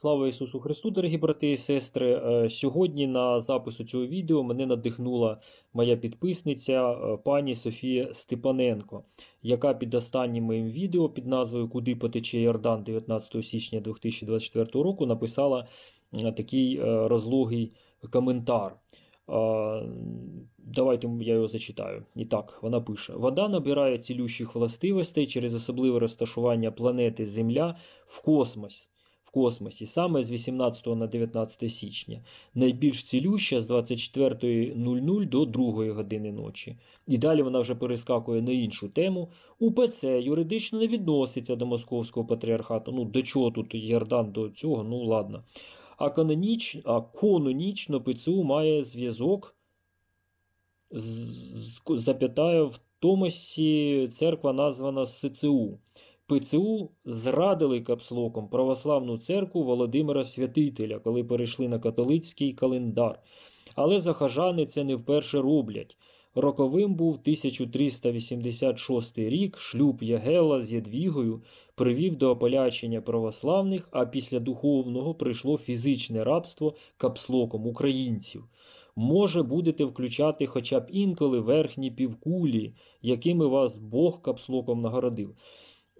Слава Ісусу Христу, дорогі брати і сестри. Е, Сьогодні на запису цього відео мене надихнула моя підписниця е, пані Софія Степаненко, яка під останнім моїм відео під назвою Куди потече Йордан 19 січня 2024 року написала е, такий розлогий коментар. Давайте я його зачитаю. І так, вона пише: Вода набирає цілющих властивостей через особливе розташування планети Земля в космос. В космосі саме з 18 на 19 січня, найбільш цілюща з 24.00 до 2 години ночі. І далі вона вже перескакує на іншу тему. УПЦ юридично не відноситься до московського патріархату. Ну до чого тут Йордан до цього? Ну ладно. А каноніч, а канонічно ПЦУ має зв'язок з, з запятаю, в Томасі церква названа СЦУ. ПЦУ зрадили капслоком православну церкву Володимира Святителя, коли перейшли на католицький календар. Але захожани це не вперше роблять. Роковим був 1386 рік, шлюб Ягела з Єдвігою привів до ополячення православних, а після духовного прийшло фізичне рабство капслоком українців. Може, будете включати хоча б інколи верхні півкулі, якими вас Бог капслоком нагородив.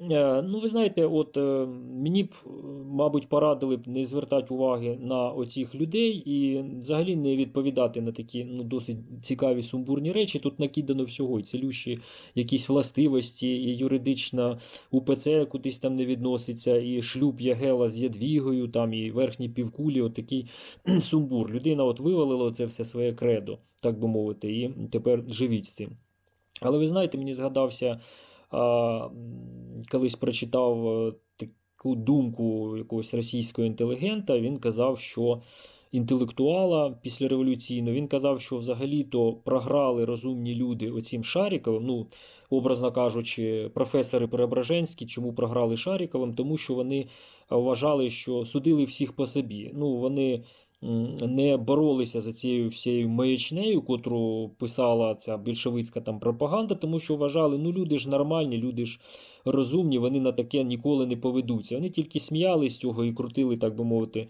Е, Ну, ви знаєте, от е, мені б, е, мабуть, порадили б не звертати уваги на оцих людей і взагалі не відповідати на такі ну, досить цікаві сумбурні речі. Тут накидано всього, і цілющі якісь властивості, і юридична УПЦ кудись там не відноситься, і шлюб Ягела з Ядвігою, там і верхні півкулі, от такий сумбур. Людина от вивалила це все своє кредо, так би мовити, і тепер живіть з цим. Але ви знаєте, мені згадався колись прочитав е, таку думку якогось російського інтелігента. Він казав, що інтелектуала післяреволюційно, він казав, що взагалі-то програли розумні люди оцім Шаріковим. Ну, образно кажучи, професори Преображенські, чому програли Шаріковим? Тому що вони вважали, що судили всіх по собі. Ну, вони не боролися за цією всією маячнею, котру писала ця більшовицька там пропаганда, тому що вважали, ну люди ж нормальні, люди ж розумні, вони на таке ніколи не поведуться. Вони тільки сміялись цього і крутили, так би мовити,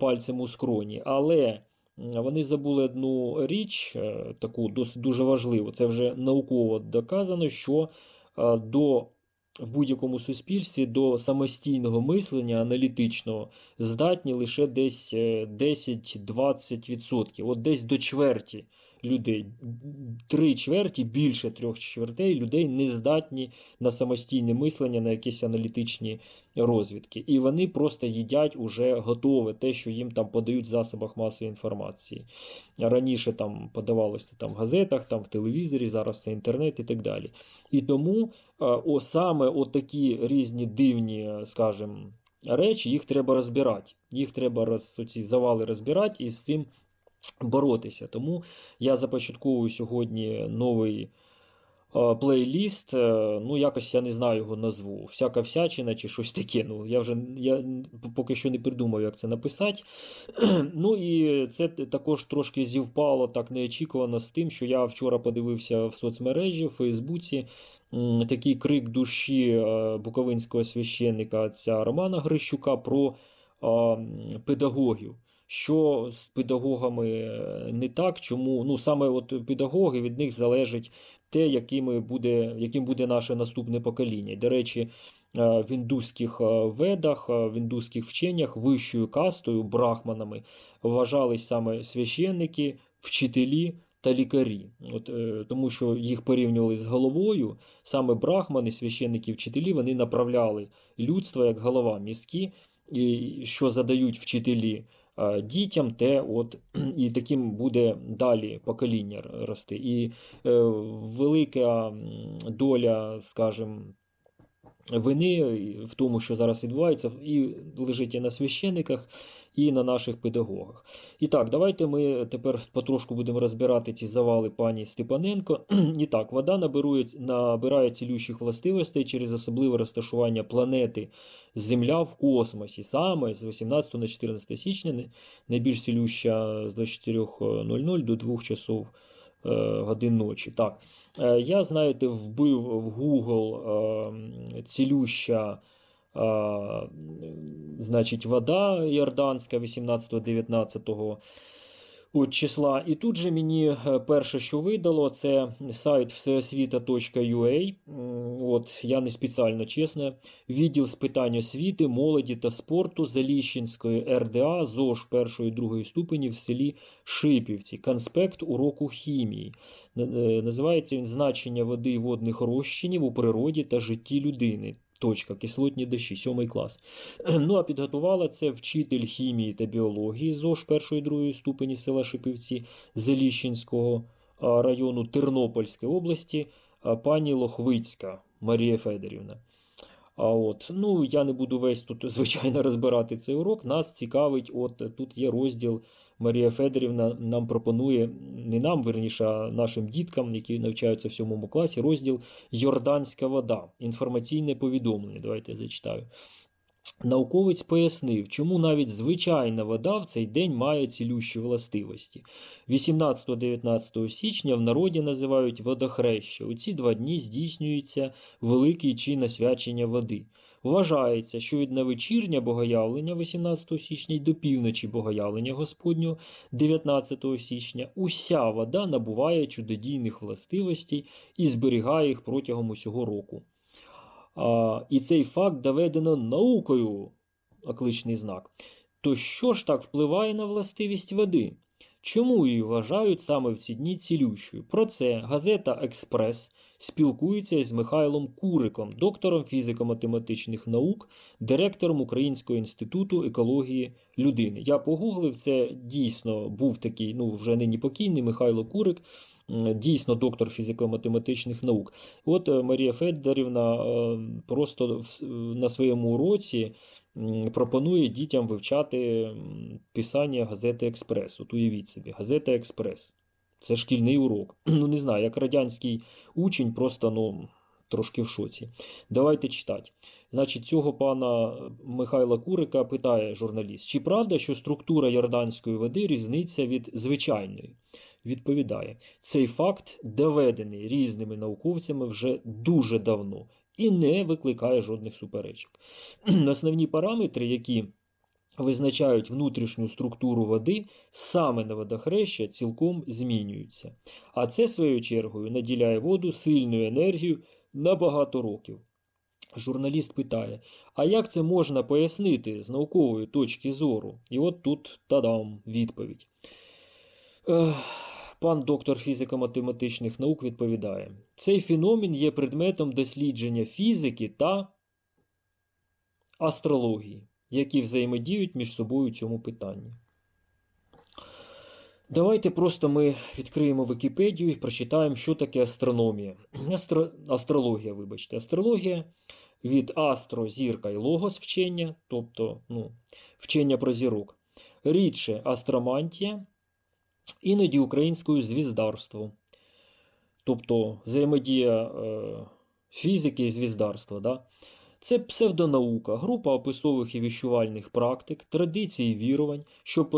пальцем у скроні. Але вони забули одну річ, е, таку досить дуже важливу. Це вже науково доказано, що до в будь-якому суспільстві до самостійного мислення аналітичного здатні лише десь 10-20%. От десь до чверті людей, три чверті, більше трьох чвертей людей не здатні на самостійне мислення, на якісь аналітичні розвідки. І вони просто їдять уже готове те, що їм там подають в засобах масової інформації. Раніше там подавалося там в газетах, там в телевізорі, зараз це інтернет і так далі. І тому о, саме отакі різні дивні, скажімо, речі, їх треба розбирати. Їх треба роз, оці завали розбирати і з цим боротися. Тому я започатковую сьогодні новий плейліст. Е, ну, якось я не знаю його назву. Всяка всячина чи щось таке. Ну, Я вже я поки що не придумав, як це написати. Ну і це також трошки зівпало так неочікувано з тим, що я вчора подивився в соцмережі в Фейсбуці. Такий крик душі е, буковинського священника отця Романа Грищука про педагогів що з педагогами е, не так, чому ну саме от педагоги від них залежить те, якими буде, яким буде наше наступне покоління. До речі, е, в індуських е, ведах, в індуських вченнях вищою кастою, брахманами вважались саме священники, вчителі. Та лікарі, От, е, тому що їх порівнювали з головою, саме брахмани, священники, вчителі, вони направляли людство як голова мізки, і що задають вчителі дітям, те от і таким буде далі покоління рости. І е, велика доля, скажімо, вини в тому, що зараз відбувається, і лежить і на священниках, і на наших педагогах. І так, давайте ми тепер потрошку будемо розбирати ці завали пані Степаненко. І так, вода набирує, набирає цілющих властивостей через особливе розташування планети Земля в космосі. Саме з 18 на 14 січня найбільш цілюща з 24.00 до 2 часов е, годин ночі. Так, е, Я, знаєте, вбив в Google е, цілюща значить, вода Йорданська 18-19 числа. І тут же мені е, перше, що видало, це сайт всеосвіта.ua. От, я не спеціально чесно. Відділ з питань освіти, молоді та спорту Заліщенської РДА ЗОЖ першої другої ступені в селі Шипівці. Конспект уроку хімії. Е, Називається він значення води і водних розчинів у природі та житті людини. Точка, кислотні дощі, сьомий клас. Ну, а підготувала це вчитель хімії та біології ЗОЖ першої другої ступені села Шипівці Заліщинського а, району Тернопільської області, пані Лохвицька Марія Федорівна. А от, ну, я не буду весь тут, звичайно, розбирати цей урок. Нас цікавить, от тут є розділ. Марія Федорівна нам пропонує, не нам, верніше, а нашим діткам, які навчаються в сьомому класі, розділ Йорданська вода. Інформаційне повідомлення. Давайте я зачитаю. Науковець пояснив, чому навіть звичайна вода в цей день має цілющі властивості. 18-19 січня в народі називають водохреща. У ці два дні здійснюється великий чин освячення води. Вважається, що від навечірня богоявлення 18 січня й до півночі богоявлення Господнього 19 січня уся вода набуває чудодійних властивостей і зберігає їх протягом усього року. А, і цей факт доведено наукою, окличний знак. То що ж так впливає на властивість води? Чому її вважають саме в ці дні цілющою? Про це газета Експрес спілкується із Михайлом Куриком, доктором фізико-математичних наук, директором Українського інституту екології людини. Я погуглив, це дійсно був такий, ну вже нині покійний Михайло Курик, дійсно доктор фізико-математичних наук. От е, Марія Федорівна е, просто на своєму уроці пропонує дітям вивчати писання газети Експрес. От уявіть собі, газета Експрес. Це шкільний урок. Ну, не знаю, як радянський учень, просто ну, трошки в шоці. Давайте читати. Значить, цього пана Михайла Курика питає журналіст, чи правда, що структура йорданської води різниця від звичайної? Відповідає, цей факт доведений різними науковцями вже дуже давно і не викликає жодних суперечок. Основні параметри, які визначають внутрішню структуру води, саме на водохреща цілком змінюються. А це, своєю чергою, наділяє воду сильною енергією на багато років. Журналіст питає, а як це можна пояснити з наукової точки зору? І от тут тадам відповідь. Ех, Пан доктор фізико-математичних наук відповідає: цей феномен є предметом дослідження фізики та астрології, які взаємодіють між собою у цьому питанні. Давайте просто ми відкриємо Вікіпедію і прочитаємо, що таке астрономія. Астро... Астрологія, вибачте, астрологія від астро, зірка і логос вчення, тобто ну, вчення про зірок. Рідше астромантія, іноді українською звіздарство. Тобто взаємодія е, фізики і звіздарства. Да? Це псевдонаука, група описових і віщувальних практик, традицій і вірувань, що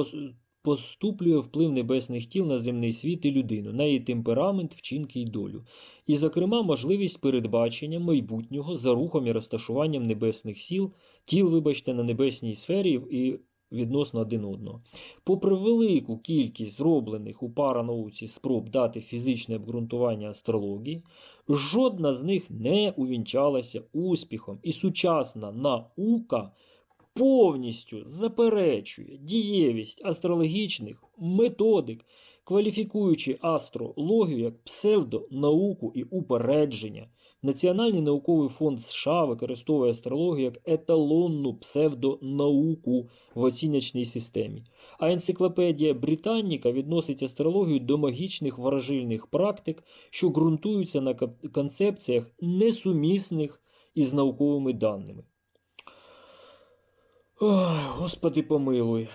поступлює вплив небесних тіл на земний світ і людину, на її темперамент, вчинки і долю. І, зокрема, можливість передбачення майбутнього за рухом і розташуванням небесних сіл, тіл, вибачте, на небесній сфері і відносно один одного. Попри велику кількість зроблених у паранауці спроб дати фізичне обґрунтування астрології, жодна з них не увінчалася успіхом, і сучасна наука повністю заперечує дієвість астрологічних методик, кваліфікуючи астрологію як псевдонауку і упередження. Національний науковий фонд США використовує астрологію як еталонну псевдонауку в оціночній системі. А енциклопедія Британніка відносить астрологію до магічних ворожильних практик, що ґрунтуються на концепціях несумісних із науковими даними. Ой, Господи помилуй.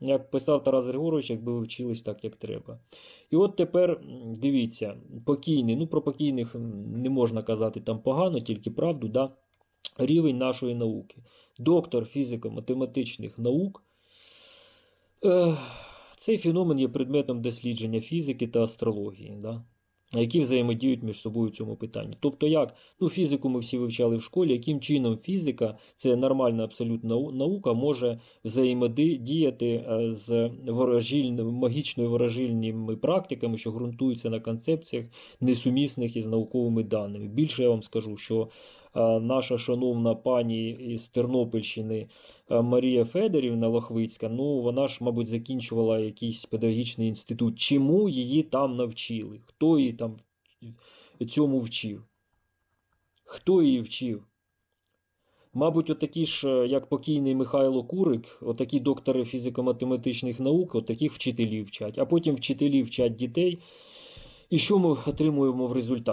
Як писав Тарас Григорович, якби ви вчились так, як треба. І от тепер дивіться, покійний, ну про покійних не можна казати там погано, тільки правду, да? рівень нашої науки. Доктор фізико-математичних наук. Цей феномен є предметом дослідження фізики та астрології. Да? які взаємодіють між собою в цьому питанні. Тобто, як ну, фізику ми всі вивчали в школі, яким чином фізика, це нормальна абсолютно наука, може взаємодіяти е, з ворожільними, магічною ворожильними практиками, що ґрунтуються на концепціях, несумісних із науковими даними. Більше я вам скажу, що е, наша шановна пані із Тернопільщини Марія Федорівна Лохвицька, ну вона ж, мабуть, закінчувала якийсь педагогічний інститут. Чому її там навчили? Хто її там цьому вчив? Хто її вчив? Мабуть, отакі ж, е, як покійний Михайло Курик, отакі доктори фізико-математичних наук, отаких вчителів вчать, а потім вчителі вчать дітей. І що ми отримуємо в результаті?